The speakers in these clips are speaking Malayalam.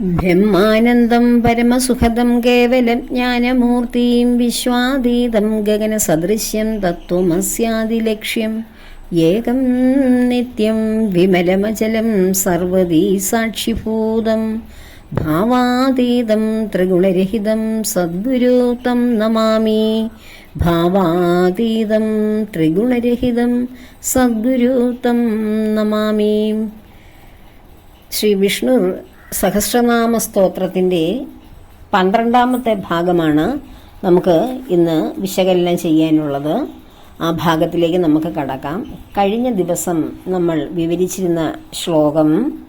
ബ്രഹ്മാനന്ദം പരമസുഖദം കേവലം ജ്ഞാനമൂർത്തിയും വിശ്വാതീതം ഗഗനസദൃശ്യം തത്വമസ്യാദിലക്ഷ്യം ഏകം നിത്യം വിമലമചലം സർവതീ സാക്ഷിഭൂതം ഭാവാതീതം ത്രിഗുണരഹിതം സദ്ഗുരുത്തം നമാമി. ഭാവാതീതം ത്രിഗുണരഹിതം സദ്ഗുരുത്തം നമാമി. ശ്രീ വിഷ്ണു സഹസ്രനാമ സ്തോത്രത്തിന്റെ പന്ത്രണ്ടാമത്തെ ഭാഗമാണ് നമുക്ക് ഇന്ന് വിശകലനം ചെയ്യാനുള്ളത്. ആ ഭാഗത്തിലേക്ക് നമുക്ക് കടക്കാം. കഴിഞ്ഞ ദിവസം നമ്മൾ വിവരിച്ചിരുന്ന ശ്ലോകം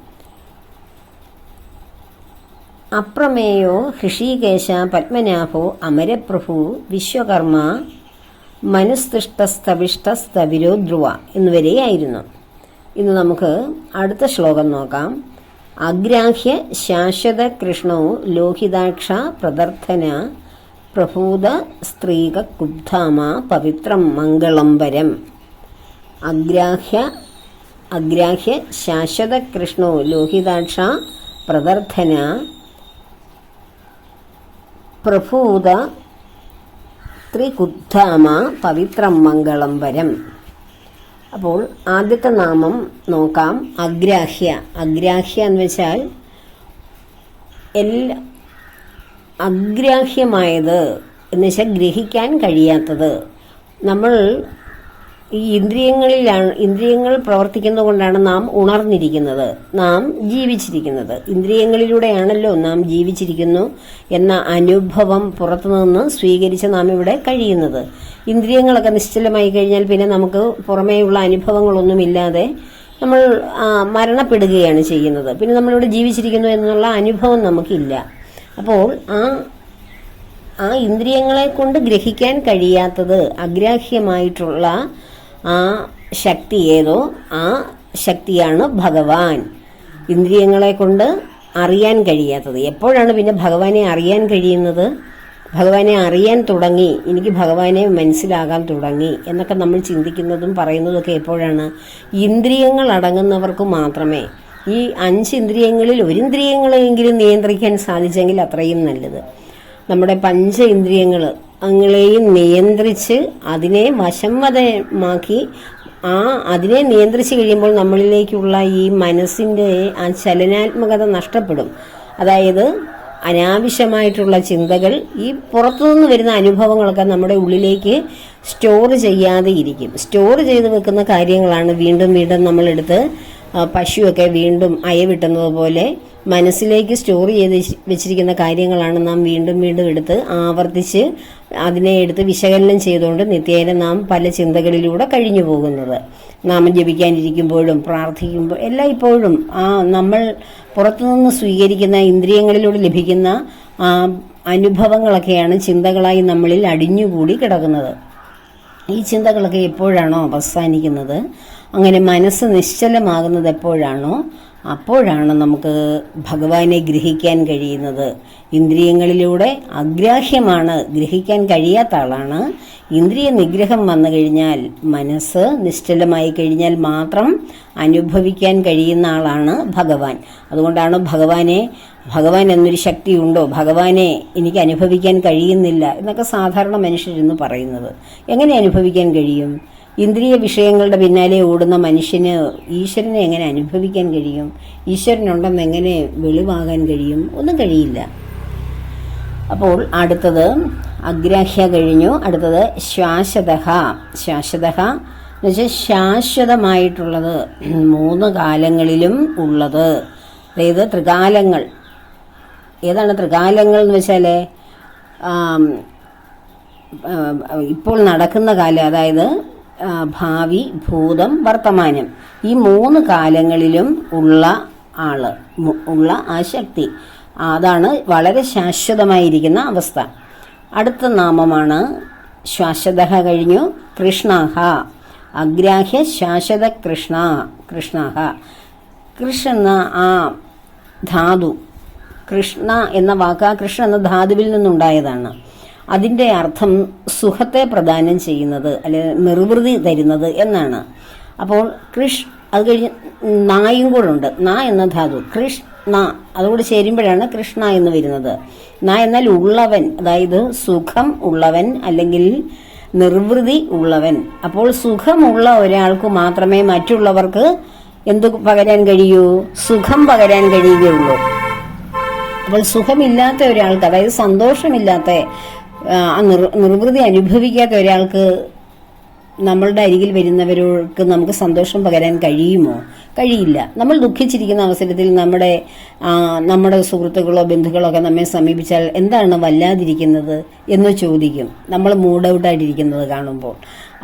അപ്രമേയോ ഹൃഷീകേശ പത്മനാഭോ അമരപ്രഭു വിശ്വകർമ്മ മനുസ്തിഷ്ടസ്തവിഷ്ടസ്തവിരോ ധ്രുവ എന്നുവരെയായിരുന്നു. ഇന്ന് നമുക്ക് അടുത്ത ശ്ലോകം നോക്കാം. അഗ്രാഹ്യ ശാശ്വത കൃഷ്ണോ ലോഹിതാക്ഷ പ്രദർത്ഥന പ്രഭൂത സ്ത്രീക കുബ്ധാമ പവിത്രം മംഗളം വരം. അഗ്രാഹ്യ അഗ്രാഹ്യ ശാശ്വത കൃഷ്ണോ ലോഹിതാക്ഷ പ്രദർഥന പ്രഭൂത ത്രികുദ്ധാമ പവിത്രം മംഗളം വരം. അപ്പോൾ ആദ്യത്തെ നാമം നോക്കാം. അഗ്രാഹ്യ. അഗ്രാഹ്യ എന്ന് വെച്ചാൽ എല്ലാ അഗ്രാഹ്യമായത് എന്ന് വെച്ചാൽ ഗ്രഹിക്കാൻ കഴിയാത്തത്. നമ്മൾ ഈ ഇന്ദ്രിയങ്ങളിലാണ് ഇന്ദ്രിയങ്ങൾ പ്രവർത്തിക്കുന്നത് കൊണ്ടാണ് നാം ഉണർന്നിരിക്കുന്നത് നാം ജീവിച്ചിരിക്കുന്നത്. ഇന്ദ്രിയങ്ങളിലൂടെയാണല്ലോ നാം ജീവിച്ചിരിക്കുന്നു എന്ന അനുഭവം പുറത്തുനിന്ന് സ്വീകരിച്ച് നാം ഇവിടെ കഴിയുന്നത്. ഇന്ദ്രിയങ്ങളൊക്കെ നിശ്ചലമായി കഴിഞ്ഞാൽ പിന്നെ നമുക്ക് പുറമേയുള്ള അനുഭവങ്ങളൊന്നുമില്ലാതെ നമ്മൾ മരണപ്പെടുകയാണ് ചെയ്യുന്നത്. പിന്നെ നമ്മളിവിടെ ജീവിച്ചിരിക്കുന്നു എന്നുള്ള അനുഭവം നമുക്കില്ല. അപ്പോൾ ആ ആ ഇന്ദ്രിയങ്ങളെ കൊണ്ട് ഗ്രഹിക്കാൻ കഴിയാത്തത് അഗ്രാഹ്യമായിട്ടുള്ള ആ ശക്തി ഏതോ ആ ശക്തിയാണ് ഭഗവാൻ. ഇന്ദ്രിയങ്ങളെ കൊണ്ട് അറിയാൻ കഴിയാത്തത്. എപ്പോഴാണ് പിന്നെ ഭഗവാനെ അറിയാൻ കഴിയുന്നത്? ഭഗവാനെ അറിയാൻ തുടങ്ങി. എനിക്ക് ഭഗവാനെ മനസ്സിലാകാൻ തുടങ്ങി. എന്നൊക്കെ നമ്മൾ ചിന്തിക്കുന്നതും പറയുന്നതൊക്കെ എപ്പോഴാണ്? ഇന്ദ്രിയങ്ങൾ അടങ്ങുന്നവർക്ക് മാത്രമേ. ഈ അഞ്ച് ഇന്ദ്രിയങ്ങളിൽ ഒരു ഇന്ദ്രിയങ്ങളെങ്കിലും നിയന്ത്രിക്കാൻ സാധിച്ചെങ്കിൽ അത്രയും നല്ലത്. നമ്മുടെ പഞ്ച ഇന്ദ്രിയങ്ങൾ അങ്ങളെയും നിയന്ത്രിച്ച് അതിനെ വശംവദമാക്കി ആ അതിനെ നിയന്ത്രിച്ച് കഴിയുമ്പോൾ നമ്മളിലേക്കുള്ള ഈ മനസ്സിന്റെ ആ ചലനാത്മകത നഷ്ടപ്പെടും. അതായത് അനാവശ്യമായിട്ടുള്ള ചിന്തകൾ ഈ പുറത്തുനിന്ന് വരുന്ന അനുഭവങ്ങളൊക്കെ നമ്മുടെ ഉള്ളിലേക്ക് സ്റ്റോർ ചെയ്യാതെ ഇരിക്കും. സ്റ്റോർ ചെയ്ത് വെക്കുന്ന കാര്യങ്ങളാണ് വീണ്ടും വീണ്ടും നമ്മളെടുത്ത് പശുവൊക്കെ വീണ്ടും അയവിട്ടുന്നത് പോലെ മനസ്സിലേക്ക് സ്റ്റോർ ചെയ്ത് വെച്ചിരിക്കുന്ന കാര്യങ്ങളാണ് നാം വീണ്ടും വീണ്ടും എടുത്ത് ആവർത്തിച്ച് അതിനെ എടുത്ത് വിശകലനം ചെയ്തുകൊണ്ട് നിത്യേന നാം പല ചിന്തകളിലൂടെ കഴിഞ്ഞു പോകുന്നത്. നാമം ജപിക്കാനിരിക്കുമ്പോഴും പ്രാർത്ഥിക്കുമ്പോൾ എല്ലാം ഇപ്പോഴും ആ നമ്മൾ പുറത്തുനിന്ന് സ്വീകരിക്കുന്ന ഇന്ദ്രിയങ്ങളിലൂടെ ലഭിക്കുന്ന അനുഭവങ്ങളൊക്കെയാണ് ചിന്തകളായി നമ്മളിൽ അടിഞ്ഞുകൂടി കിടക്കുന്നത്. ഈ ചിന്തകളൊക്കെ എപ്പോഴാണോ അവസാനിക്കുന്നത്? അങ്ങനെ മനസ്സ് നിശ്ചലമാകുന്നത് എപ്പോഴാണോ? അപ്പോഴാണ് നമുക്ക് ഭഗവാനെ ഗ്രഹിക്കാൻ കഴിയുന്നത്. ഇന്ദ്രിയങ്ങളിലൂടെ അഗ്രാഹ്യമാണ് ഗ്രഹിക്കാൻ കഴിയാത്ത ആളാണ്. ഇന്ദ്രിയ നിഗ്രഹം വന്നു കഴിഞ്ഞാൽ മനസ്സ് നിശ്ചലമായി കഴിഞ്ഞാൽ മാത്രം അനുഭവിക്കാൻ കഴിയുന്ന ആളാണ് ഭഗവാൻ. അതുകൊണ്ടാണ് ഭഗവാനെ ഭഗവാൻ എന്നൊരു ശക്തി ഉണ്ടോ? ഭഗവാനെ എനിക്ക് അനുഭവിക്കാൻ കഴിയുന്നില്ല എന്നൊക്കെ സാധാരണ മനുഷ്യരെന്ന് പറയുന്നത്. എങ്ങനെ അനുഭവിക്കാൻ കഴിയും? ഇന്ദ്രിയ വിഷയങ്ങളുടെ പിന്നാലെ ഓടുന്ന മനുഷ്യന് ഈശ്വരനെ എങ്ങനെ അനുഭവിക്കാൻ കഴിയും? ഈശ്വരനുണ്ടെന്ന് എങ്ങനെ വെളിവാകാൻ കഴിയും? ഒന്നും കഴിയില്ല. അപ്പോൾ അടുത്തത് അഗ്രാഹ്യ കഴിഞ്ഞു. അടുത്തത് ശാശ്വത ശാശ്വത എന്ന് വെച്ചാൽ ശാശ്വതമായിട്ടുള്ളത് മൂന്ന് കാലങ്ങളിലും ഉള്ളത്. അതായത് ത്രികാലങ്ങൾ. ഏതാണ് ത്രികാലങ്ങൾ എന്ന് വെച്ചാൽ ഇപ്പോൾ നടക്കുന്ന കാലം. അതായത് ഭാവി ഭൂതം വർത്തമാനം. ഈ മൂന്ന് കാലങ്ങളിലും ഉള്ള ആൾ ഉള്ള ആ ശക്തി അതാണ് വളരെ ശാശ്വതമായിരിക്കുന്ന അവസ്ഥ. അടുത്ത നാമമാണ് ശാശ്വത കഴിഞ്ഞു കൃഷ്ണഹ. അഗ്രാഹ്യ ശാശ്വത കൃഷ്ണ കൃഷ്ണഹ. കൃഷ്ണ ആ ധാതു കൃഷ്ണ എന്ന വാക്ക് കൃഷ്ണ എന്ന ധാതുവിൽ നിന്നുണ്ടായതാണ്. അതിന്റെ അർത്ഥം സുഖത്തെ പ്രദാനം ചെയ്യുന്നത് അല്ലെങ്കിൽ നിർവൃതി തരുന്നത് എന്നാണ്. അപ്പോൾ കൃഷ് അത് കഴിഞ്ഞ് നായും കൂടെ ഉണ്ട്. നാ എന്ന ധാതു കൃഷ് ന അതുകൂടി ചേരുമ്പോഴാണ് കൃഷ്ണ എന്ന് വരുന്നത്. ന എന്നാൽ ഉള്ളവൻ അതായത് സുഖം ഉള്ളവൻ അല്ലെങ്കിൽ നിർവൃതി ഉള്ളവൻ. അപ്പോൾ സുഖമുള്ള ഒരാൾക്ക് മാത്രമേ മറ്റുള്ളവർക്ക് എന്ത് പകരാൻ കഴിയൂ? സുഖം പകരാൻ കഴിയുകയുള്ളൂ. അപ്പോൾ സുഖമില്ലാത്ത ഒരാൾക്ക് അതായത് സന്തോഷമില്ലാത്ത നിർവൃതി അനുഭവിക്കാത്ത ഒരാൾക്ക് നമ്മളുടെ അരികിൽ വരുന്നവർക്ക് നമുക്ക് സന്തോഷം പകരാൻ കഴിയുമോ? കഴിയില്ല. നമ്മൾ ദുഃഖിച്ചിരിക്കുന്ന അവസരത്തിൽ നമ്മുടെ നമ്മുടെ സുഹൃത്തുക്കളോ ബന്ധുക്കളോ ഒക്കെ നമ്മെ സമീപിച്ചാൽ എന്താണ് വല്ലാതിരിക്കുന്നത് എന്ന് ചോദിക്കും. നമ്മൾ മൂഡ് ഔട്ട് ഔട്ടായിട്ടിരിക്കുന്നത് കാണുമ്പോൾ.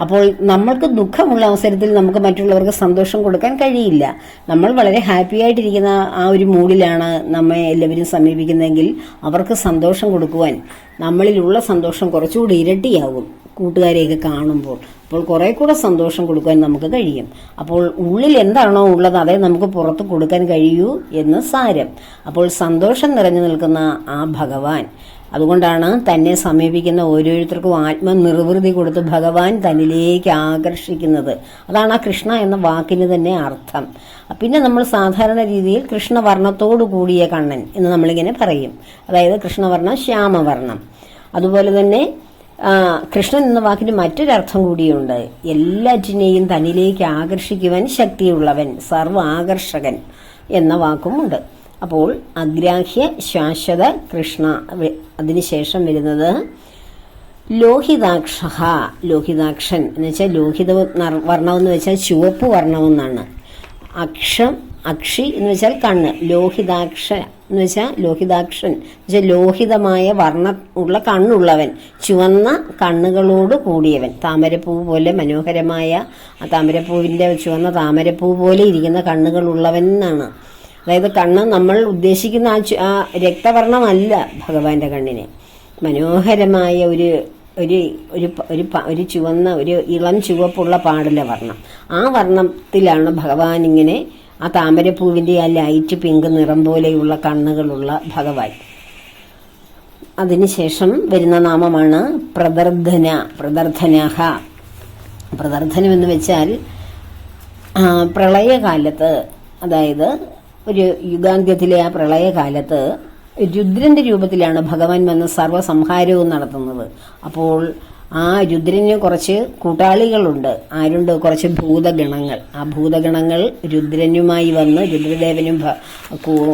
അപ്പോൾ നമ്മൾക്ക് ദുഃഖമുള്ള അവസരത്തിൽ നമുക്ക് മറ്റുള്ളവർക്ക് സന്തോഷം കൊടുക്കാൻ കഴിയില്ല. നമ്മൾ വളരെ ഹാപ്പി ആയിട്ടിരിക്കുന്ന ആ ഒരു മൂഡിലാണ് നമ്മെ എല്ലാവരും സമീപിക്കുന്നതെങ്കിൽ അവർക്ക് സന്തോഷം കൊടുക്കുവാൻ നമ്മളിലുള്ള സന്തോഷം കുറച്ചുകൂടി ഇരട്ടിയാകും കൂട്ടുകാരെയൊക്കെ കാണുമ്പോൾ. അപ്പോൾ കുറെ കൂടെ സന്തോഷം കൊടുക്കാൻ നമുക്ക് കഴിയും. അപ്പോൾ ഉള്ളിൽ എന്താണോ ഉള്ളത് അതേ നമുക്ക് പുറത്ത് കൊടുക്കാൻ കഴിയൂ എന്ന് സാരം. അപ്പോൾ സന്തോഷം നിറഞ്ഞു നിൽക്കുന്ന ആ ഭഗവാൻ. അതുകൊണ്ടാണ് തന്നെ സമീപിക്കുന്ന ഓരോരുത്തർക്കും ആത്മനിർവൃതി കൊടുത്ത് ഭഗവാൻ തന്നിലേക്ക് ആകർഷിക്കുന്നത്. അതാണ് ആ കൃഷ്ണ എന്ന വാക്കിന് തന്നെ അർത്ഥം. പിന്നെ നമ്മൾ സാധാരണ രീതിയിൽ കൃഷ്ണവർണത്തോടു കൂടിയ കണ്ണൻ എന്ന് നമ്മളിങ്ങനെ പറയും. അതായത് കൃഷ്ണവർണം ശ്യാമവർണം. അതുപോലെ തന്നെ കൃഷ്ണൻ എന്ന വാക്കിന് മറ്റൊരർത്ഥം കൂടിയുണ്ട്. എല്ലാറ്റിനെയും തന്നിലേക്ക് ആകർഷിക്കുവാൻ ശക്തിയുള്ളവൻ സർവ ആകർഷകൻ എന്ന വാക്കുമുണ്ട്. അപ്പോൾ അഗ്രാഹ്യ ശാശ്വത കൃഷ്ണ അതിനുശേഷം വരുന്നത് ലോഹിതാക്ഷ ലോഹിതാക്ഷൻ. എന്ന് വെച്ചാൽ ലോഹിത വർണമെന്ന് വെച്ചാൽ ചുവപ്പ് വർണമെന്നാണ് അക്ഷം അക്ഷി എന്ന് വെച്ചാൽ കണ്ണ് ലോഹിതാക്ഷ എന്ന് വെച്ചാൽ ലോഹിതാക്ഷൻ. വെച്ചാൽ ലോഹിതമായ വർണ ഉള്ള കണ്ണുള്ളവൻ ചുവന്ന കണ്ണുകളോട് കൂടിയവൻ. താമരപ്പൂ പോലെ മനോഹരമായ ആ താമരപ്പൂവിന്റെ ചുവന്ന താമരപ്പൂ പോലെ ഇരിക്കുന്ന കണ്ണുകളുള്ളവൻ എന്നാണ്. അതായത് കണ്ണ് നമ്മൾ ഉദ്ദേശിക്കുന്ന ആ രക്തവർണമല്ല ഭഗവാന്റെ കണ്ണിന്. മനോഹരമായ ഒരു ഒരു ഒരു ഒരു ഒരു ചുവന്ന ഒരു ഇളം ചുവപ്പുള്ള പാടല വർണം. ആ വർണത്തിലാണ് ഭഗവാൻ ഇങ്ങനെ ആ താമരപ്പൂവിന്റെ ആ ലൈറ്റ് പിങ്ക് നിറം പോലെയുള്ള കണ്ണുകളുള്ള ഭഗവാൻ. അതിനുശേഷം വരുന്ന നാമമാണ് പ്രദർധന പ്രദർധനഹ പ്രദർധനം എന്ന് വെച്ചാൽ പ്രളയകാലത്ത് അതായത് ഒരു യുഗാന്ത്യത്തിലെ ആ പ്രളയകാലത്ത് രുദ്രന്റെ രൂപത്തിലാണ് ഭഗവാൻ വന്ന് സർവസംഹാരവും നടത്തുന്നത്. അപ്പോൾ ആ രുദ്രന് കുറച്ച് കൂട്ടാളികളുണ്ട്. ആരുണ്ട്? കുറച്ച് ഭൂതഗണങ്ങൾ. ആ ഭൂതഗണങ്ങൾ രുദ്രനുമായി വന്ന് രുദ്രദേവനും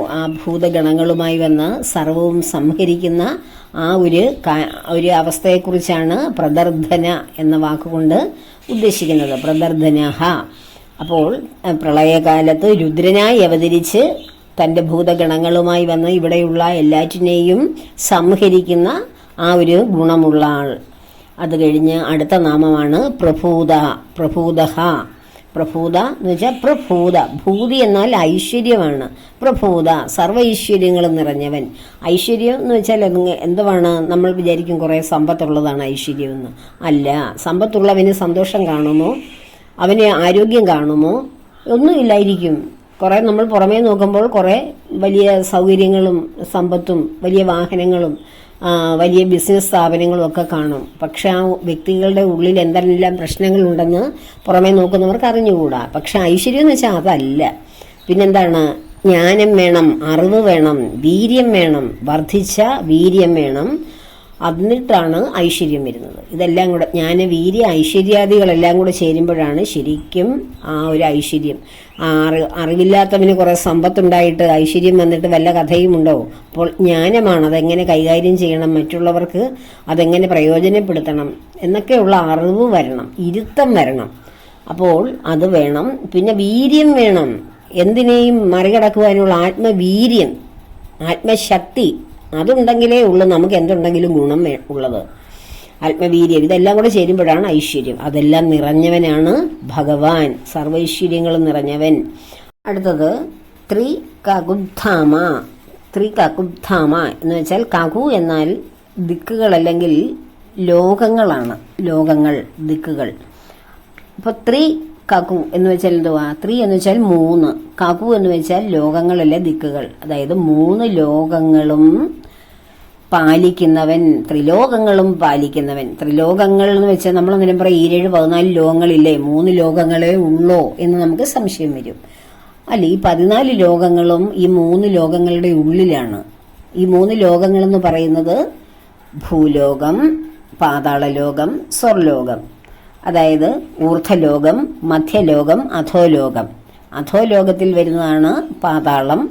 ആ ഭൂതഗണങ്ങളുമായി വന്ന് സർവവും സംഹരിക്കുന്ന ആ ഒരു ഒരു അവസ്ഥയെക്കുറിച്ചാണ് പ്രദർധന എന്ന വാക്കുകൊണ്ട് ഉദ്ദേശിക്കുന്നത്. പ്രദർധനഹ. അപ്പോൾ പ്രളയകാലത്ത് രുദ്രനായി അവതരിച്ച് തന്റെ ഭൂതഗണങ്ങളുമായി വന്ന് ഇവിടെയുള്ള എല്ലാറ്റിനെയും സംഹരിക്കുന്ന ആ ഒരു ഗുണമുള്ള ആൾ. അത് കഴിഞ്ഞ് അടുത്ത നാമമാണ് പ്രഭൂത പ്രഭൂതഹ. പ്രഭൂത എന്ന് വെച്ചാൽ പ്രഭൂത. ഭൂതി എന്നാൽ ഐശ്വര്യമാണ്. പ്രഭൂത സർവ ഐശ്വര്യങ്ങളും നിറഞ്ഞവൻ. ഐശ്വര്യം എന്ന് വെച്ചാൽ എന്ത്- എന്തുവാണ്? നമ്മൾ വിചാരിക്കും കുറേ സമ്പത്തുള്ളതാണ് ഐശ്വര്യം എന്ന്. അല്ല സമ്പത്തുള്ളവന് സന്തോഷം കാണുമോ അവന് ആരോഗ്യം കാണുമോ ഒന്നുമില്ലായിരിക്കും കുറേ നമ്മൾ പുറമേ നോക്കുമ്പോൾ കുറേ വലിയ സൗകര്യങ്ങളും സമ്പത്തും വലിയ വാഹനങ്ങളും വലിയ ബിസിനസ് സ്ഥാപനങ്ങളും ഒക്കെ കാണും. പക്ഷെ ആ വ്യക്തികളുടെ ഉള്ളിൽ എന്തെല്ലാം പ്രശ്നങ്ങളുണ്ടെന്ന് പുറമേ നോക്കുന്നവർക്ക് അറിഞ്ഞുകൂടാ. പക്ഷെ ഐശ്വര്യം എന്ന് വെച്ചാൽ അതല്ല. പിന്നെന്താണ്? ജ്ഞാനം വേണം അറിവ് വേണം വീര്യം വേണം വർദ്ധിച്ച വീര്യം വേണം എന്നിട്ടാണ് ഐശ്വര്യം വരുന്നത്. ഇതെല്ലാം കൂടെ ജ്ഞാന വീര്യ ഐശ്വര്യാദികളെല്ലാം കൂടെ ചേരുമ്പോഴാണ് ശരിക്കും ആ ഒരു ഐശ്വര്യം. അറി അറിവില്ലാത്തവന് കുറെ സമ്പത്തുണ്ടായിട്ട് ഐശ്വര്യം വന്നിട്ട് വല്ല കഥയും ഉണ്ടോ അപ്പോൾ ജ്ഞാനമാണ് അതെങ്ങനെ കൈകാര്യം ചെയ്യണം മറ്റുള്ളവർക്ക് അതെങ്ങനെ പ്രയോജനപ്പെടുത്തണം എന്നൊക്കെയുള്ള അറിവ് വരണം ഇരുത്തം വരണം. അപ്പോൾ അത് വേണം. പിന്നെ വീര്യം വേണം. എന്തിനേയും മറികടക്കുവാനുള്ള ആത്മവീര്യം ആത്മശക്തി അതുണ്ടെങ്കിലേ ഉള്ളൂ നമുക്ക് എന്തുണ്ടെങ്കിലും ഗുണം ഉള്ളത്. ആത്മവീര്യം ഇതെല്ലാം കൂടെ ചേരുമ്പോഴാണ് ഐശ്വര്യം. അതെല്ലാം നിറഞ്ഞവനാണ് ഭഗവാൻ. സർവൈശ്വര്യങ്ങളും നിറഞ്ഞവൻ. അടുത്തത് ത്രി കകുബ്ധാമ ത്രി കകുബ്ധാമ എന്ന് വെച്ചാൽ കകു എന്നാൽ ദിക്കുകൾ അല്ലെങ്കിൽ ലോകങ്ങളാണ്. ലോകങ്ങൾ ദിക്കുകൾ. അപ്പൊ ത്രി കകു എന്ന് വെച്ചാൽ എന്തുവാ? ത്രീ എന്ന് വെച്ചാൽ മൂന്ന്. കകു എന്ന് വെച്ചാൽ ലോകങ്ങളിലെ ദിക്കുകൾ. അതായത് മൂന്ന് ലോകങ്ങളും പാലിക്കുന്നവൻ ത്രിലോകങ്ങളും പാലിക്കുന്നവൻ. ത്രിലോകങ്ങൾ എന്ന് വെച്ചാൽ നമ്മൾ അന്നേരം പറയാം ഈരേഴ് പതിനാല് ലോകങ്ങളില്ലേ? മൂന്ന് ലോകങ്ങളെ ഉള്ളോ എന്ന് നമുക്ക് സംശയം വരും. അല്ല ഈ പതിനാല് ലോകങ്ങളും ഈ മൂന്ന് ലോകങ്ങളുടെ ഉള്ളിലാണ്. ഈ മൂന്ന് ലോകങ്ങളെന്ന് പറയുന്നത് ഭൂലോകം പാതാളലോകം സ്വർലോകം. അതായത് ഊർധ്വലോകം മധ്യലോകം അധോലോകം. അധോലോകത്തിൽ വരുന്നതാണ് പാതാളം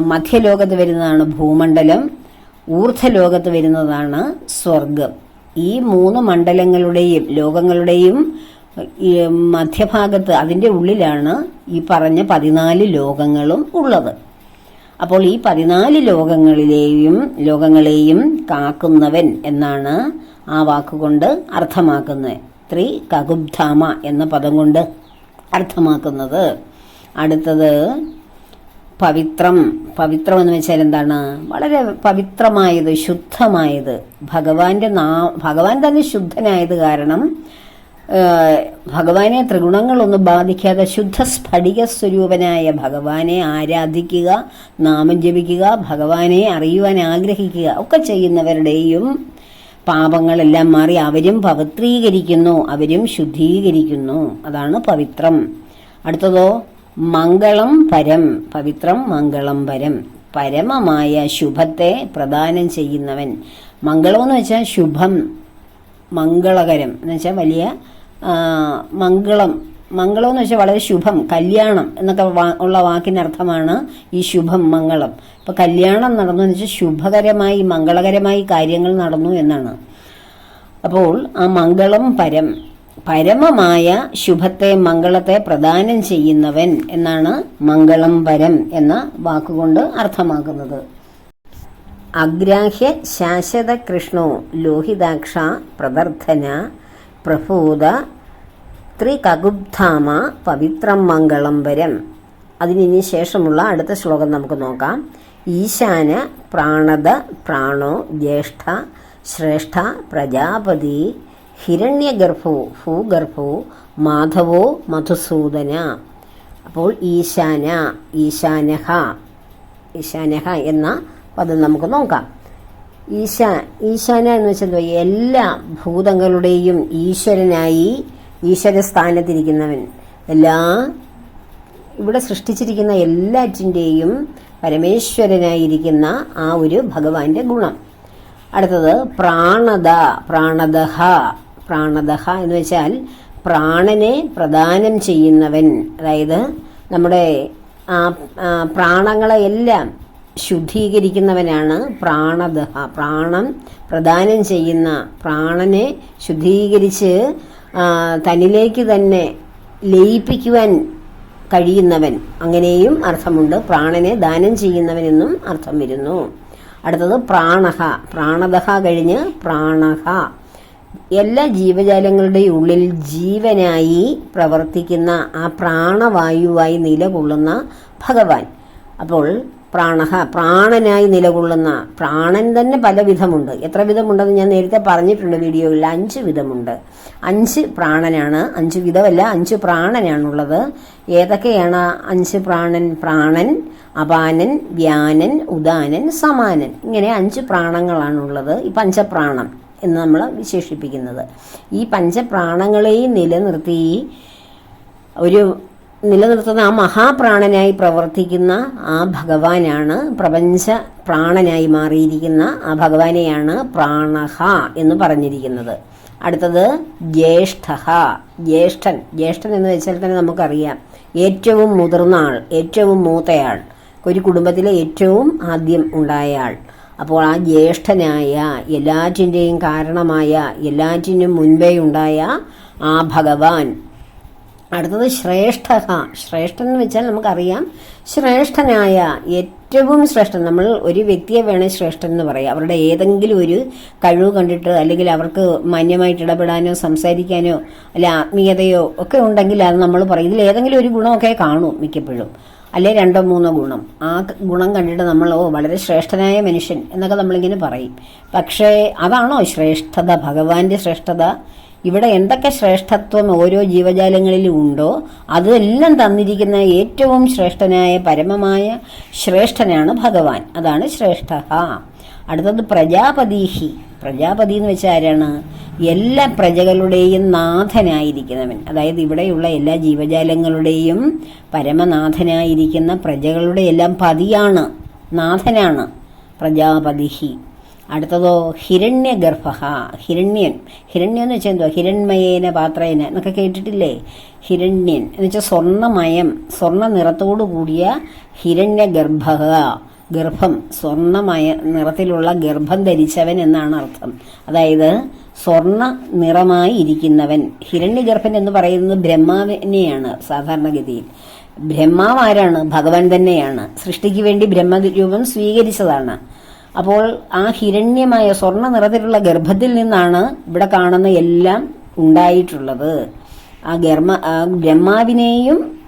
മധ്യലോകത്ത് വരുന്നതാണ് ഭൂമണ്ഡലം ഊർധ്വലോകത്ത് വരുന്നതാണ് സ്വർഗം ഈ മൂന്ന് മണ്ഡലങ്ങളുടെയും ലോകങ്ങളുടെയും മധ്യഭാഗത്ത് അതിന്റെ ഉള്ളിലാണ് ഈ പറഞ്ഞ പതിനാല് ലോകങ്ങളും ഉള്ളത്. അപ്പോൾ ഈ പതിനാല് ലോകങ്ങളിലെയും ലോകങ്ങളെയും കാക്കുന്നവൻ എന്നാണ് ആ വാക്കുകൊണ്ട് അർത്ഥമാക്കുന്നത്. ത്രി കകുബ്ധാമ എന്ന പദം കൊണ്ട് അർത്ഥമാക്കുന്നത്. അടുത്തത് പവിത്രം. പവിത്രം എന്ന് വെച്ചാൽ എന്താണ്? വളരെ പവിത്രമായത് ശുദ്ധമായത്. ഭഗവാന്റെ നാ ഭഗവാൻ തന്നെ ശുദ്ധനായത് കാരണം ഭഗവാനെ ത്രിഗുണങ്ങളൊന്നും ബാധിക്കാതെ ശുദ്ധ സ്ഫടിക സ്വരൂപനായ ഭഗവാനെ ആരാധിക്കുക നാമം ജപിക്കുക ഭഗവാനെ അറിയുവാൻ ആഗ്രഹിക്കുക ഒക്കെ ചെയ്യുന്നവരുടെയും പാപങ്ങളെല്ലാം മാറി അവരും പവിത്രീകരിക്കുന്നു അവരും ശുദ്ധീകരിക്കുന്നു. അതാണ് പവിത്രം. അടുത്തതോ മംഗളം പരം. പവിത്രം മംഗളം പരം. പരമമായ ശുഭത്തെ പ്രദാനം ചെയ്യുന്നവൻ. മംഗളം എന്ന് വെച്ചാൽ ശുഭം മംഗളകരം. എന്ന് വെച്ചാൽ വലിയ മംഗളം. മംഗളം എന്ന് വെച്ചാൽ വളരെ ശുഭം കല്യാണം എന്നൊക്കെ ഉള്ള വാക്കിനർത്ഥമാണ് ഈ ശുഭം മംഗളം. അപ്പൊ കല്യാണം നടന്നു എന്ന് വെച്ചാൽ ശുഭകരമായി മംഗളകരമായി കാര്യങ്ങൾ നടന്നു എന്നാണ്. അപ്പോൾ ആ മംഗളം പരം പരമമായ ശുഭത്തെ മംഗളത്തെ പ്രദാനം ചെയ്യുന്നവൻ എന്നാണ് മംഗളം പരം എന്ന വാക്കുകൊണ്ട് അർത്ഥമാക്കുന്നത്. അഗ്രാഹ്യ ശാശ്വത കൃഷ്ണോ ലോഹിതാക്ഷ പ്രദർധന പ്രഭൂത ത്രികകുബ്ധാമ പവിത്രം മംഗളം വരം. അതിനി ശേഷമുള്ള അടുത്ത ശ്ലോകം നമുക്ക് നോക്കാം. ഈശാന പ്രാണത പ്രാണോ ജ്യേഷ്ഠ ശ്രേഷ്ഠ പ്രജാപതി ഹിരണ്യഗർഭോ ഭൂഗർഭോ മാധവോ മധുസൂദന. അപ്പോൾ ഈശാന ഈശാനഹ ഈശാനഹ എന്ന പദം നമുക്ക് നോക്കാം. ഈശാ ഈശാന എന്ന് വെച്ചാൽ എല്ലാ ഭൂതങ്ങളുടെയും ഈശ്വരനായി ഈശ്വര സ്ഥാനത്തിരിക്കുന്നവൻ എല്ലാ ഇവിടെ സൃഷ്ടിച്ചിരിക്കുന്ന എല്ലാറ്റിന്റെയും പരമേശ്വരനായിരിക്കുന്ന ആ ഒരു ഭഗവാന്റെ ഗുണം. അടുത്തത് പ്രാണത പ്രാണദഹ. പ്രാണദഹ എന്ന് വെച്ചാൽ പ്രാണനെ പ്രദാനം ചെയ്യുന്നവൻ. അതായത് നമ്മുടെ പ്രാണങ്ങളെ എല്ലാം ശുദ്ധീകരിക്കുന്നവനാണ് പ്രാണദഹ. പ്രാണം പ്രദാനം ചെയ്യുന്ന പ്രാണനെ ശുദ്ധീകരിച്ച് തന്നിലേക്ക് തന്നെ ലയിപ്പിക്കുവാൻ കഴിയുന്നവൻ. അങ്ങനെയും അർത്ഥമുണ്ട്. പ്രാണനെ ദാനം ചെയ്യുന്നവനെന്നും അർത്ഥം വരുന്നു. അടുത്തത് പ്രാണഹ. പ്രാണദഹ കഴിഞ്ഞ് പ്രാണഹ. എല്ലാ ജീവജാലങ്ങളുടെ ഉള്ളിൽ ജീവനായി പ്രവർത്തിക്കുന്ന ആ പ്രാണവായുവായി നിലകൊള്ളുന്ന ഭഗവാൻ. അപ്പോൾ പ്രാണഹ പ്രാണനായി നിലകൊള്ളുന്ന പ്രാണൻ തന്നെ പല വിധമുണ്ട് എത്ര വിധമുണ്ടെന്ന് ഞാൻ നേരത്തെ പറഞ്ഞിട്ടുണ്ട് വീഡിയോയിൽ. അഞ്ച് വിധമുണ്ട്. അഞ്ച് പ്രാണനാണ്. അഞ്ച് വിധമല്ല അഞ്ച് പ്രാണനാണുള്ളത്. ഏതൊക്കെയാണ് അഞ്ച് പ്രാണൻ? പ്രാണൻ അപാനൻ വ്യാനൻ ഉദാനൻ സമാനൻ. ഇങ്ങനെ അഞ്ച് പ്രാണങ്ങളാണുള്ളത്. ഈ പഞ്ചപ്രാണം എന്ന് നമ്മൾ വിശേഷിപ്പിക്കുന്നത്. ഈ പഞ്ചപ്രാണങ്ങളെയും നിലനിർത്തി ഒരു നിലനിർത്തുന്ന ആ മഹാപ്രാണനായി പ്രവർത്തിക്കുന്ന ആ ഭഗവാനാണ് പ്രപഞ്ച പ്രാണനായി മാറിയിരിക്കുന്ന ആ ഭഗവാനെയാണ് പ്രാണഹ എന്ന് പറഞ്ഞിരിക്കുന്നത്. അടുത്തത് ജ്യേഷ്ഠ ജ്യേഷ്ഠൻ. ജ്യേഷ്ഠൻ എന്ന് വെച്ചാൽ തന്നെ നമുക്കറിയാം. ഏറ്റവും മുതിർന്ന ആൾ ഏറ്റവും മൂത്തയാൾ. ഒരു കുടുംബത്തിലെ ഏറ്റവും ആദ്യം ഉണ്ടായ ആൾ. അപ്പോൾ ആ ജ്യേഷ്ഠനായ എല്ലാറ്റിന്റെയും കാരണമായ എല്ലാറ്റിനും മുൻപേ ഉണ്ടായ ആ ഭഗവാൻ. അടുത്തത് ശ്രേഷ്ഠ ശ്രേഷ്ഠൻ എന്ന് വെച്ചാൽ നമുക്കറിയാം ശ്രേഷ്ഠനായ ഏറ്റവും ശ്രേഷ്ഠൻ. നമ്മൾ ഒരു വ്യക്തിയെ വേണേൽ ശ്രേഷ്ഠൻ എന്ന് പറയാം. അവരുടെ ഏതെങ്കിലും ഒരു കഴിവ് കണ്ടിട്ട് അല്ലെങ്കിൽ അവർക്ക് മാന്യമായിട്ട് ഇടപെടാനോ സംസാരിക്കാനോ അല്ലെ ആത്മീയതയോ ഒക്കെ ഉണ്ടെങ്കിൽ അത് നമ്മൾ പറയും. ഇതിൽ ഏതെങ്കിലും ഒരു ഗുണമൊക്കെ കാണും മിക്കപ്പോഴും. അല്ലെ രണ്ടോ മൂന്നോ ഗുണം. ആ ഗുണം കണ്ടിട്ട് നമ്മൾ ഓ വളരെ ശ്രേഷ്ഠനായ മനുഷ്യൻ എന്നൊക്കെ നമ്മളിങ്ങനെ പറയും. പക്ഷേ അതാണോ ശ്രേഷ്ഠത? ഭഗവാന്റെ ശ്രേഷ്ഠത? ഇവിടെ എന്തൊക്കെ ശ്രേഷ്ഠത്വം ഓരോ ജീവജാലങ്ങളിലും ഉണ്ടോ അതെല്ലാം തന്നിരിക്കുന്ന ഏറ്റവും ശ്രേഷ്ഠനായ പരമമായ ശ്രേഷ്ഠനാണ് ഭഗവാൻ. അതാണ് ശ്രേഷ്ഠ അടുത്തത് പ്രജാപതിഹി. പ്രജാപതി എന്ന് വെച്ചാൽ ആരാണ്? എല്ലാ പ്രജകളുടെയും നാഥനായിരിക്കുന്നവൻ. അതായത് ഇവിടെയുള്ള എല്ലാ ജീവജാലങ്ങളുടെയും പരമനാഥനായിരിക്കുന്ന പ്രജകളുടെ എല്ലാം പതിയാണ് നാഥനാണ് പ്രജാപതിഹി. അടുത്തതോ ഹിരണ്യഗർഭ ഹിരണ്യൻ. ഹിരണ്യം എന്ന് വെച്ചാൽ എന്തോ ഹിരൺമയേന പാത്രേന എന്നൊക്കെ കേട്ടിട്ടില്ലേ? ഹിരണ്യൻ. എന്ന് വെച്ചാൽ സ്വർണമയം സ്വർണ നിറത്തോടു കൂടിയ ഹിരണ്യഗർഭ ഗർഭം സ്വർണമയ നിറത്തിലുള്ള ഗർഭം ധരിച്ചവൻ എന്നാണ് അർത്ഥം. അതായത് സ്വർണ നിറമായി ഇരിക്കുന്നവൻ. ഹിരണ്യഗർഭൻ എന്ന് പറയുന്നത് ബ്രഹ്മാവിനെയാണ് സാധാരണഗതിയിൽ. ബ്രഹ്മാവ് ആരാണ് ഭഗവാൻ തന്നെയാണ്. സൃഷ്ടിക്ക് വേണ്ടി ബ്രഹ്മരൂപം സ്വീകരിച്ചതാണ്. അപ്പോൾ ആ ഹിരണ്യമായ സ്വർണ നിറത്തിലുള്ള ഗർഭത്തിൽ നിന്നാണ് ഇവിടെ കാണുന്ന എല്ലാം ഉണ്ടായിട്ടുള്ളത്. ആ ഗർമ്മ ബ്രഹ്മാവിനെയും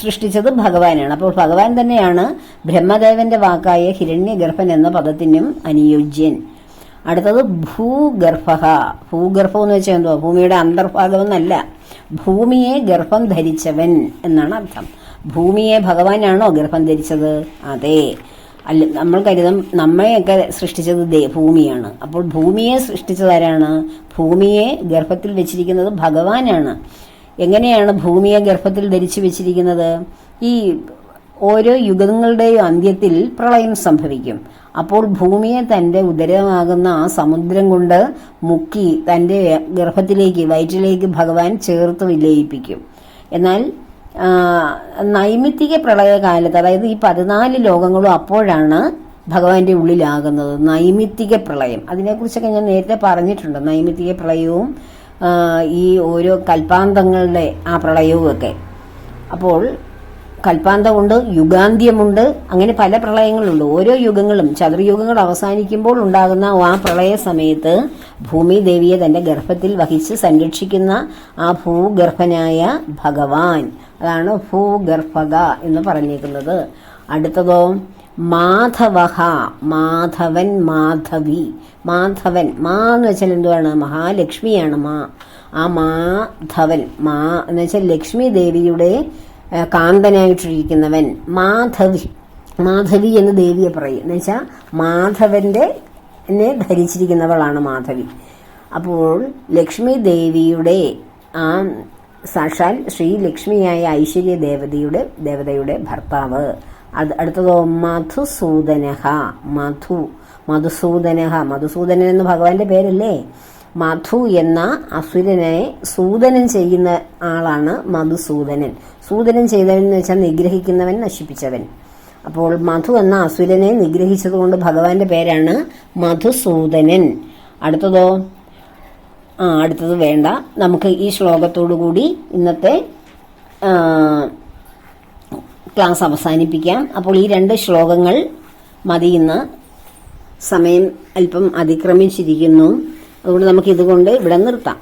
സൃഷ്ടിച്ചത് ഭഗവാനാണ്. അപ്പോൾ ഭഗവാൻ തന്നെയാണ് ബ്രഹ്മദേവന്റെ വാക്കായ ഹിരണ്യഗർഭൻ എന്ന പദത്തിനും അനുയോജ്യൻ. അടുത്തത് ഭൂഗർഭ. ഭൂഗർഭം എന്ന് വെച്ചാൽ എന്തോ ഭൂമിയുടെ അന്തർഭാഗം എന്നല്ല ഭൂമിയെ ഗർഭം ധരിച്ചവൻ എന്നാണ് അർത്ഥം. ഭൂമിയെ ഭഗവാനാണോ ഗർഭം ധരിച്ചത്? അതെ. അല്ല നമ്മൾ കരുതും നമ്മളെയൊക്കെ സൃഷ്ടിച്ചത് ഭൂമിയാണ്. അപ്പോൾ ഭൂമിയെ സൃഷ്ടിച്ചതാരാണ് ഭൂമിയെ ഗർഭത്തിൽ വെച്ചിരിക്കുന്നത് ഭഗവാനാണ്. എങ്ങനെയാണ് ഭൂമിയെ ഗർഭത്തിൽ ധരിച്ചു വെച്ചിരിക്കുന്നത്? ഈ ഓരോ യുഗങ്ങളുടെയും അന്ത്യത്തിൽ പ്രളയം സംഭവിക്കും. അപ്പോൾ ഭൂമിയെ തന്റെ ഉദരമാകുന്ന ആ സമുദ്രം കൊണ്ട് മുക്കി തന്റെ ഗർഭത്തിലേക്ക് വയറ്റിലേക്ക് ഭഗവാൻ ചേർത്ത് വിലയിപ്പിക്കും. എന്നാൽ നൈമിത്തിക പ്രളയകാലത്ത് അതായത് ഈ പതിനാല് ലോകങ്ങളും അപ്പോഴാണ് ഭഗവാന്റെ ഉള്ളിലാകുന്നത് നൈമിത്തിക പ്രളയം. അതിനെക്കുറിച്ചൊക്കെ ഞാൻ നേരത്തെ പറഞ്ഞിട്ടുണ്ട്. നൈമിത്തിക പ്രളയവും ഈ ഓരോ കൽപ്പാന്തങ്ങളുടെ ആ പ്രളയവും ഒക്കെ അപ്പോൾ കൽപ്പാന്തമുണ്ട് യുഗാന്ത്യമുണ്ട് അങ്ങനെ പല പ്രളയങ്ങളുണ്ട്. ഓരോ യുഗങ്ങളും ചതുർയുഗങ്ങൾ അവസാനിക്കുമ്പോൾ ഉണ്ടാകുന്ന ആ പ്രളയ സമയത്ത് ഭൂമി ദേവിയെ തന്റെ ഗർഭത്തിൽ വഹിച്ച് സംരക്ഷിക്കുന്ന ആ ഭൂഗർഭനായ ഭഗവാൻ. അതാണ് ഭൂഗർഭക എന്ന് പറഞ്ഞിരിക്കുന്നത്. അടുത്തതോ മാധവഹ മാധവൻ മാധവി. മാധവൻ മാ എന്ന് വെച്ചാൽ എന്തുവാണ്? മഹാലക്ഷ്മിയാണ് മാ. ആ മാധവൻ മാ എന്ന് വെച്ചാൽ ലക്ഷ്മി ദേവിയുടെ കാന്തനായിട്ടിരിക്കുന്നവൻ മാധവി. മാധവി എന്ന് ദേവിയെ പറയും. എന്ന് വെച്ചാൽ മാധവന്റെ എന്നെ ധരിച്ചിരിക്കുന്നവളാണ് മാധവി. അപ്പോൾ ലക്ഷ്മി ദേവിയുടെ ആ സാക്ഷാൽ ശ്രീ ലക്ഷ്മിയായ ഐശ്വര്യ ദേവതയുടെ ദേവതയുടെ ഭർത്താവ്. അത് അടുത്തതോ മധുസൂദനഹ. മധു മധുസൂദനഹ. മധുസൂദനൻ എന്ന് ഭഗവാന്റെ പേരല്ലേ? മധു എന്ന അസുരനെ സൂദനം ചെയ്യുന്ന ആളാണ് മധുസൂദനൻ സൂദനം ചെയ്തവൻ എന്ന് വെച്ചാൽ നിഗ്രഹിക്കുന്നവൻ നശിപ്പിച്ചവൻ. അപ്പോൾ മധു എന്ന അസുരനെ നിഗ്രഹിച്ചതുകൊണ്ട് ഭഗവാന്റെ പേരാണ് മധുസൂദനൻ അടുത്തതോ? ആ അടുത്തത് വേണ്ട. നമുക്ക് ഈ ശ്ലോകത്തോടു കൂടി ഇന്നത്തെ ക്ലാസ് അവസാനിപ്പിക്കാം. അപ്പോൾ ഈ രണ്ട് ശ്ലോകങ്ങൾ മതി സമയം അല്പം അതിക്രമിച്ചിരിക്കുന്നു. അതുകൊണ്ട് നമുക്ക് ഇതുകൊണ്ട് ഇവിടെ നിർത്താം.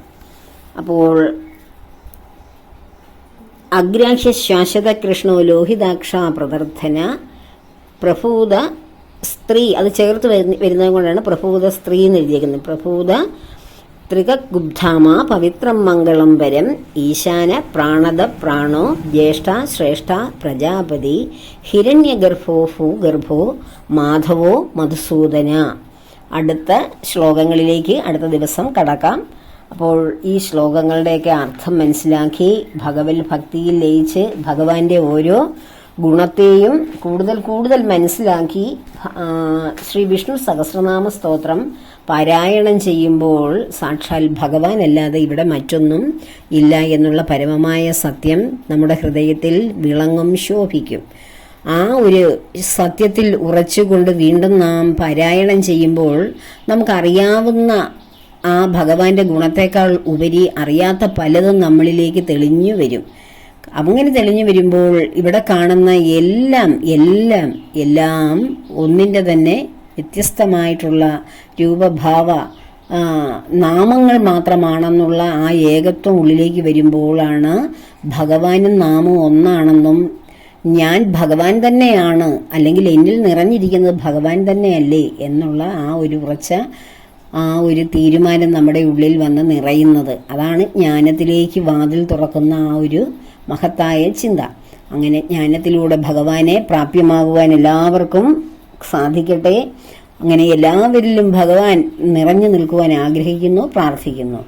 അപ്പോൾ അഗ്രാഹ്യ ശാശ്വത കൃഷ്ണോ ലോഹിതാക്ഷ പ്രവർത്തന പ്രഭൂത സ്ത്രീ അത് ചേർത്ത് വരുന്ന- വരുന്നത് കൊണ്ടാണ് പ്രഭൂത സ്ത്രീ എന്ന് എഴുതിയിരിക്കുന്നത് പ്രഭൂത ത്രികഗുബ്ധാമ പവിത്രം മംഗളം വരം ഈശാന പ്രാണത പ്രാണോ ജ്യേഷ്ഠ ശ്രേഷ്ഠ പ്രജാപതി ഹിരണ്യഗർഭോ ഭൂഗർഭോ മാധവോ മധുസൂദന അടുത്ത ശ്ലോകങ്ങളിലേക്ക് അടുത്ത ദിവസം കടക്കാം. അപ്പോൾ ഈ ശ്ലോകങ്ങളുടെയൊക്കെ അർത്ഥം മനസ്സിലാക്കി ഭഗവത് ഭക്തിയിൽ ലയിച്ച് ഭഗവാന്റെ ഓരോ ഗുണത്തെയും കൂടുതൽ കൂടുതൽ മനസ്സിലാക്കി ശ്രീ വിഷ്ണു സഹസ്രനാമ സ്തോത്രം പാരായണം ചെയ്യുമ്പോൾ സാക്ഷാൽ ഭഗവാൻ അല്ലാതെ ഇവിടെ മറ്റൊന്നും ഇല്ല എന്നുള്ള പരമമായ സത്യം നമ്മുടെ ഹൃദയത്തിൽ വിളങ്ങും ശോഭിക്കും. ആ ഒരു സത്യത്തിൽ ഉറച്ചുകൊണ്ട് വീണ്ടും നാം പാരായണം ചെയ്യുമ്പോൾ നമുക്കറിയാവുന്ന ആ ഭഗവാന്റെ ഗുണത്തേക്കാൾ ഉപരി അറിയാത്ത പലതും നമ്മളിലേക്ക് തെളിഞ്ഞു വരും. അങ്ങനെ തെളിഞ്ഞു വരുമ്പോൾ ഇവിടെ കാണുന്ന എല്ലാം എല്ലാം എല്ലാം ഒന്നിന്റെ തന്നെ വ്യത്യസ്തമായിട്ടുള്ള രൂപഭാവ നാമങ്ങൾ മാത്രമാണെന്നുള്ള ആ ഏകത്വം ഉള്ളിലേക്ക് വരുമ്പോഴാണ് ഭഗവാനും നാമം ഒന്നാണെന്നും ഞാൻ ഭഗവാൻ തന്നെയാണ് അല്ലെങ്കിൽ എന്നിൽ നിറഞ്ഞിരിക്കുന്നത് ഭഗവാൻ തന്നെയല്ലേ എന്നുള്ള ആ ഒരു ഉറച്ച ആ ഒരു തീരുമാനം നമ്മുടെ ഉള്ളിൽ വന്ന് നിറയുന്നത്. അതാണ് ജ്ഞാനത്തിലേക്ക് വാതിൽ തുറക്കുന്ന ആ ഒരു മഹത്തായ ചിന്ത. അങ്ങനെ ജ്ഞാനത്തിലൂടെ ഭഗവാനെ പ്രാപ്യമാകുവാൻ എല്ലാവർക്കും സാധിക്കട്ടെ. അങ്ങനെ എല്ലാവരിലും ഭഗവാൻ നിറഞ്ഞു നിൽക്കുവാൻ ആഗ്രഹിക്കുന്നു പ്രാർത്ഥിക്കുന്നു.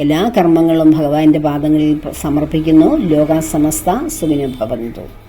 എല്ലാ കർമ്മങ്ങളും ഭഗവാന്റെ പാദങ്ങളിൽ സമർപ്പിക്കുന്നു. ലോകാസമസ്ത സുഖിനു ഭവന്തു.